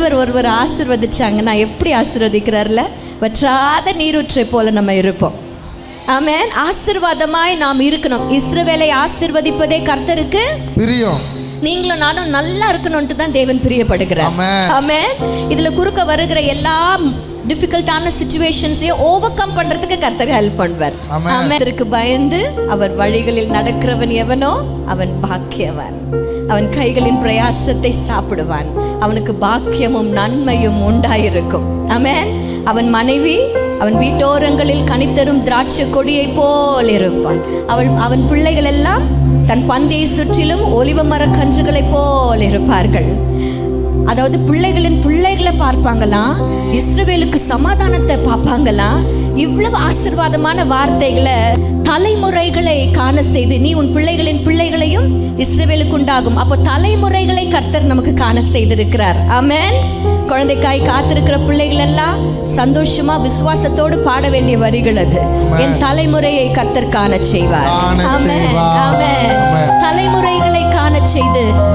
ஆண்டவர் ஒருவர் ஆசிர்வதிச்சாங்கன்னா எப்படி ஆசிர்வதிக்கிறார்ல? வற்றாத நீரூற்றை போல நம்ம இருப்போம். ஆமென். ஆசிர்வாதமாய் நாம் இருக்கணும். இஸ்ரவேலை ஆசிர்வதிப்பதே கர்த்தருக்கு பிரியம். நீங்களும் நானும் நல்லா இருக்கணும்ட்டு தான் தேவன் பிரியப்படுகிறார். ஆமென். இதுல குறுக்க வருகிற எல்லா டிஃபிகல்ட்டான சுச்சுவேஷன்ஸையும் ஓவர் கம் பண்றதுக்கு கர்த்தர் ஹெல்ப் பண்ணுவார். அதற்கு பயந்து அவர் வழிகளில் நடக்கிறவன் எவனோ அவன் பாக்கியவான். அவன் கைகளின் பிரயாசத்தை சாப்பிடுவான். அவனுக்கு பாக்கியமும் நன்மையும் உண்டாயிருக்கும். ஆமென். அவன் மனைவி அவன் வீட்டோரங்களில் கனித்தரும் திராட்சை கொடியை போல் இருப்பான். அவள் அவன் பிள்ளைகள் எல்லாம் தன் பந்தையை சுற்றிலும் ஒலிவ மரக் கன்றுகளைப் போல் இருப்பார்கள். அதாவது பிள்ளைகளின் பிள்ளைகளை பார்ப்பாங்களாம் இஸ்ரவேலுக்கு சமாதானத்தை பார்ப்பாங்களாம் இவ்வளவு ஆசீர்வாதமான வார்த்தைகளை தலைமுறைகளை காண செய்து நீ உன் பிள்ளைகளின் பிள்ளைகளையும் இஸ்ரவேலுக்கு உண்டாகும். அப்போ தலைமுறைகளை கர்த்தர் நமக்கு காண செய்திருக்கிறார். ஆமென். குழந்தைக்காய் காத்திருக்கிற பிள்ளைகள் எல்லாம் சந்தோஷமா விசுவாசத்தோடு பாட வேண்டிய வரிகள் அது. என் தலைமுறையை கர்த்தர் காண செய்வார். ஆமென். ஆமென். தலைமுறைகளை காணச் செய்து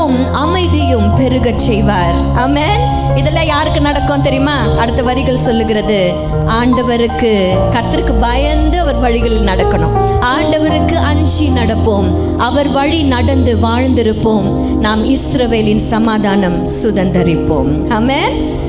நலமும் அமைதியும் பெருகச் செய்வார். அமேன் இதெல்லாம் யாருக்கு நடக்கும் தெரியுமா? அடுத்த வரிகள் சொல்லுகிறது. ஆண்டவருக்கு கத்திற்கு பயந்து அவர் வழிகளில் நடக்கணும். ஆண்டவருக்கு அஞ்சி நடப்போம். அவர் வழி நடந்து வாழ்ந்திருப்போம். நாம் இஸ்ரவேலின் சமாதானம் சுதந்தரிப்போம். அமேன்